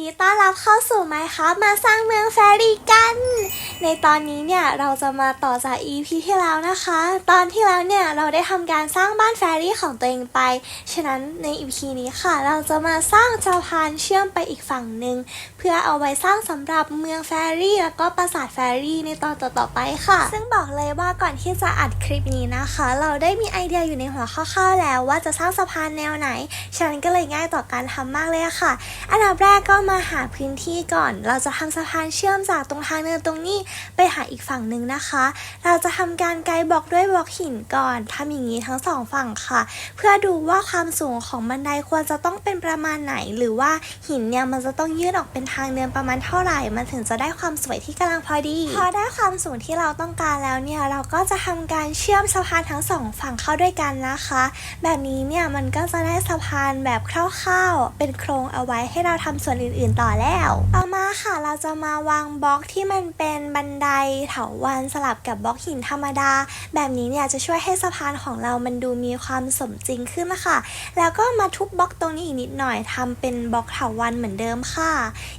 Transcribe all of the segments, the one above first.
ดีต้อนรับเข้าสู่ไมค์ครับมาสร้างเมืองแฟรี่กัน ในตอนนี้เนี่ยเราจะมาต่อจาก EP ที่แล้วนะคะ ตอนที่แล้วเนี่ยเราได้ทำการสร้างบ้านแฟรี่ของตัวเองไป ฉะนั้นใน EP นี้ค่ะ เราจะมาสร้างสะพานเชื่อมไปอีกฝั่งหนึ่งเพื่อเอาไว้สร้างสำหรับเมืองแฟรี่ แล้วก็ปราสาทแฟรี่ในตอนต่อๆไปค่ะ ซึ่งบอกเลยว่าก่อนที่จะอัดคลิปนี้นะคะ เราได้มีไอเดียอยู่ในหัวคร่าวๆแล้วว่าจะสร้างสะพานแนวไหนฉะนั้นก็เลยง่ายต่อการทำมากเลยค่ะ อันดับแรกก็มาหาพื้นที่ก่อน เราจะทำสะพานเชื่อมจากตรงทางเนินตรงนี้ไปหาอีกฝั่งหนึ่งนะคะ เราจะทำการไกด์บล็อกด้วยบล็อกหินก่อนทำอย่างนี้ทั้งสองฝั่งค่ะ เพื่อดูว่าความสูงของบันไดควรจะต้องเป็นประมาณไหน หรือว่าหินเนี่ยมันจะต้องยืดออกเป็นทางเดินประมาณเท่าไหร่มันถึงจะได้ความสวยที่กำลังพอดี พอได้ความสูงที่เราต้องการแล้วเนี่ยเราก็จะทำการเชื่อมสะพานทั้งสองฝั่งเข้าด้วยกันนะคะ แบบนี้เนี่ยมันก็จะได้สะพานแบบคร่าวๆ เป็นโครงเอาไว้ให้เราทำส่วนอื่นๆต่อแล้วต่อ ค่ะเราจะมาวางบล็อกที่มันเป็นบันไดเถาวัลย์สลับกับบล็อกหินธรรมดา แบบนี้เนี่ยจะช่วยให้สะพานของเรามันดูมีความสมจริงขึ้นนะคะ แล้วก็มาทุบบล็อกตรงนี้อีกนิดหน่อยทำเป็นบล็อกเถาวัลย์เหมือนเดิมค่ะ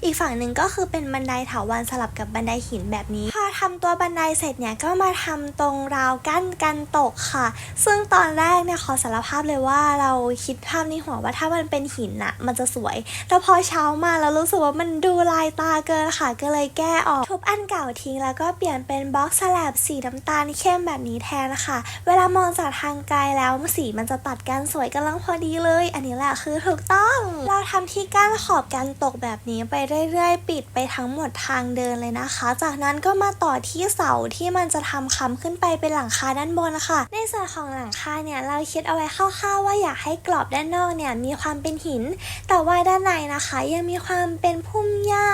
อีกฝั่งหนึ่งก็คือเป็นบันไดเถาวัลย์สลับกับบันไดหินแบบนี้พ ทำตัวบันไดเสร็จเนี่ยก็มาทำตรงราวกั้นกันตกค่ะ ซึ่งตอนแรกเนี่ยขอสารภาพเลยว่าเราคิดภาพในหัวว่าถ้ามันเป็นหินอะมันจะสวย แต่พอเช้ามาแล้วรู้สึกว่ามันดูลายตาเกินค่ะ ก็เลยแก้ออกทุบอันเก่าทิ้งแล้วก็เปลี่ยนเป็นบล็อกสลับสีน้ำตาลเข้มแบบนี้แทนนะคะ เวลามองจากทางไกลแล้วสีมันจะตัดกันสวยกำลังพอดีเลย อันนี้แหละคือถูกต้อง เราทำที่กั้นขอบกันตกแบบนี้ไปเรื่อยๆ ปิดไปทั้งหมดทางเดินเลยนะคะ จากนั้นก็มาต่อที่เสาที่มันจะทำค้ำขึ้นไปเป็นหลังคาด้านบนนะคะในส่วนของหลังคาเนี่ยเราคิดเอาไว้คร่าวๆว่าอยากให้กรอบด้านนอกเนี่ยมีความเป็นหิน แต่ว่าด้านในนะคะ ยังมีความเป็นพุ่มหญ้า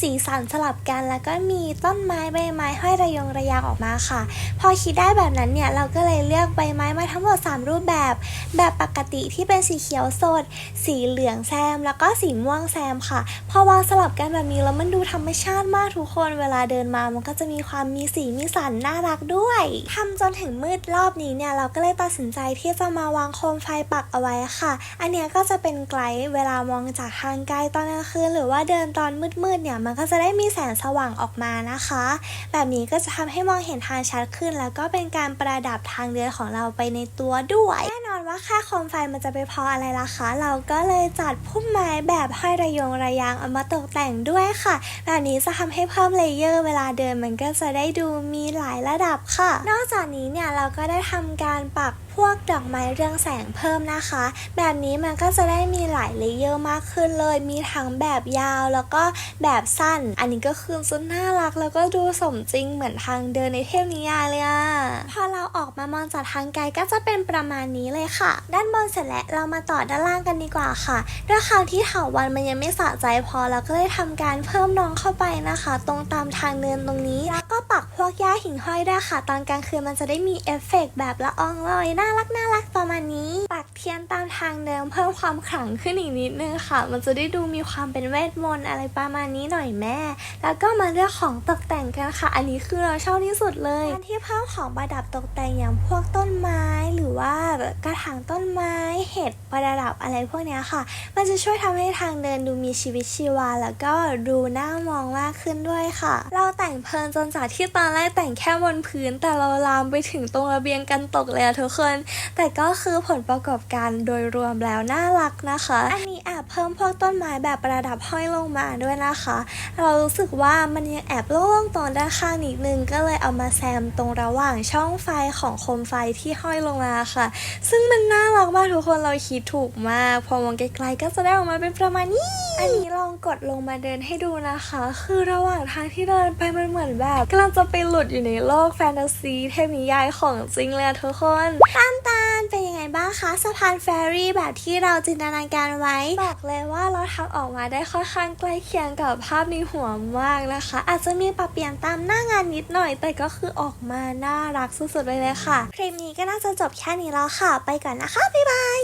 สีสันสลับกันแล้วก็มีต้นไม้ใบไม้ห้อยระยงระยางออกมาค่ะ พอคิดได้แบบนั้นเนี่ยเราก็เลยเลือกใบไม้มาทั้งหมด 3 รูปแบบ แบบปกติที่เป็นสีเขียวสด สีเหลืองแซม แล้วก็สีม่วงแซมค่ะ พอวางสลับกันแบบนี้แล้วมันดูธรรมชาติมากทุกคนเวลาเดินมามันก็จะมีความมีสีมีสันน่ารักด้วยทำจนถึงมืดรอบนี้เนี่ยเราก็เลยตัดสินใจที่จะมาวางโคมไฟปักเอาไว้ค่ะ อันเนี้ยก็จะเป็นไกด์เวลามองจากทางไกลตอนกลางคืนหรือว่าเดินตอนมืดๆเนี่ยมันก็จะได้มีแสงสว่างออกมานะคะ แบบนี้ก็จะทำให้มองเห็นทางชัดขึ้น แล้วก็เป็นการประดับทางเดินของเราไปในตัวด้วย ว่าค่าโคมไฟมันจะไปพออะไรล่ะคะ เราก็เลยจัดพุ่มไม้แบบห้อยระยงระยางเอามาตกแต่งด้วยค่ะ แบบนี้จะทำให้เพิ่มเลเยอร์เวลาเดินมันก็จะได้ดูมีหลายระดับค่ะ นอกจากนี้เนี่ยเราก็ได้ทำการปักพวกดอกไม้เรืองแสงเพิ่มนะคะ แบบนี้มันก็จะได้มีหลายเลเยอร์มากขึ้นเลย มีทั้งแบบยาวแล้วก็แบบสั้น อันนี้ก็คือสุดน่ารักแล้วก็ดูสมจริงเหมือนทางเดินในเทพนิยายเลยอะพอเราออกมามองจากทางไกลก็จะเป็นประมาณนี้เลยค่ะ ด้านบนเสร็จแล้วเรามาต่อด้านล่างกันดีกว่าค่ะด้วยความที่เถาวันมันยังไม่สะใจพอเราก็เลยทำการเพิ่มน้องเข้าไปนะคะ ตรงตามทางเดินตรงนี้ กหญ้าหิ่งห้อยได้ค่ะ ตอนกลางคืนมันจะได้มีเอฟเฟกต์แบบละอองลอย น่ารักน่ารักประมาณนี้ ปักเทียนตามทางเดิมเพิ่มความขลังขึ้นอีกนิดนึงค่ะ มันจะได้ดูมีความเป็นเวทมนต์อะไรประมาณนี้หน่อยแม่ แล้วก็มาเลือกของตกแต่งกันค่ะ อันนี้คือเราชอบที่สุดเลยการที่เพิ่มของประดับตกแต่งอย่างพวกต้นไม้หรือว่ากระถางต้นไม้เห็ดประดับอะไรพวกนี้ค่ะ มันจะช่วยทำให้ทางเดินดูมีชีวิตชีวา แล้วก็ดูน่ามองมากขึ้นด้วยค่ะ เราแต่งเพลินจนจากที่ตอนแรกแต่งแค่บนพื้น แต่เราลามไปถึงตรงระเบียงกันตกเลยอะทุกคน แต่ก็คือผลประกอบการโดยรวมแล้วน่ารักนะคะ อันนี้แอบเพิ่มพวกต้นไม้แบบประดับห้อยลงมาด้วยนะคะ เรารู้สึกว่ามันยังแอบโล่งๆตรงด้านข้างนิดนึงก็เลยเอามาแซมตรงระหว่างช่องไฟของโคมไฟที่ห้อยลงมาค่ะ ซึ่งมันน่ารักมากทุกคนเราคิดถูกมาก พอมองไกลๆก็จะได้ออกมาเป็นประมาณนี้ อันนี้ลองกดลงมาเดินให้ดูนะคะ คือระหว่างทางที่เดินไปมันเหมือนแบบกำลังจะไปหลุดอยู่ในโลกแฟนตาซีเทพนิยายของจริงเลยทุกคนตานตานเป็นยังไงบ้างคะสะพานแฟรี่แบบที่เราจินตนาการไว้บอกเลยว่าเราทำออกมาได้ค่อนข้างใกล้เคียงกับภาพในหัวมากนะคะ อาจจะมีปรับเปลี่ยนตามหน้างานนิดหน่อย แต่ก็คือออกมาน่ารักสุดๆไปเลยค่ะ คลิปนี้ก็น่าจะจบแค่นี้แล้วค่ะ ไปก่อนนะคะ บ๊ายบาย